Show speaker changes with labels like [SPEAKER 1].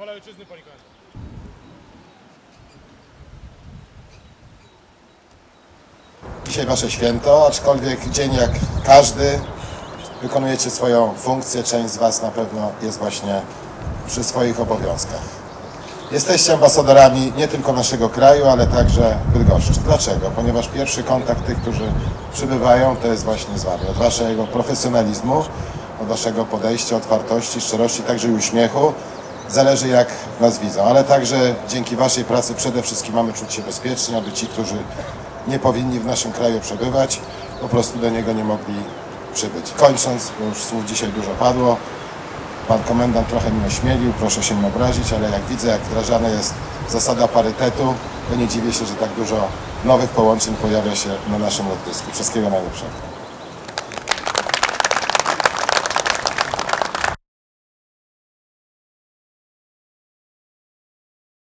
[SPEAKER 1] Chwała ojczyzny, komendant.
[SPEAKER 2] Dzisiaj wasze święto, aczkolwiek dzień jak każdy wykonujecie swoją funkcję. Część z was na pewno jest właśnie przy swoich obowiązkach. Jesteście ambasadorami nie tylko naszego kraju, ale także Bydgoszczy. Dlaczego? Ponieważ pierwszy kontakt tych, którzy przybywają, to jest właśnie z wami. Od waszego profesjonalizmu, od waszego podejścia, otwartości, szczerości, także i uśmiechu. Zależy jak nas widzą, ale także dzięki waszej pracy przede wszystkim mamy czuć się bezpiecznie, aby ci, którzy nie powinni w naszym kraju przebywać, po prostu do niego nie mogli przybyć. Kończąc, bo już słów dzisiaj dużo padło, Pan komendant trochę mnie ośmielił, proszę się nie obrazić, ale jak widzę, jak wdrażana jest zasada parytetu, to nie dziwię się, że tak dużo nowych połączeń pojawia się na naszym lotnisku. Wszystkiego najlepszego.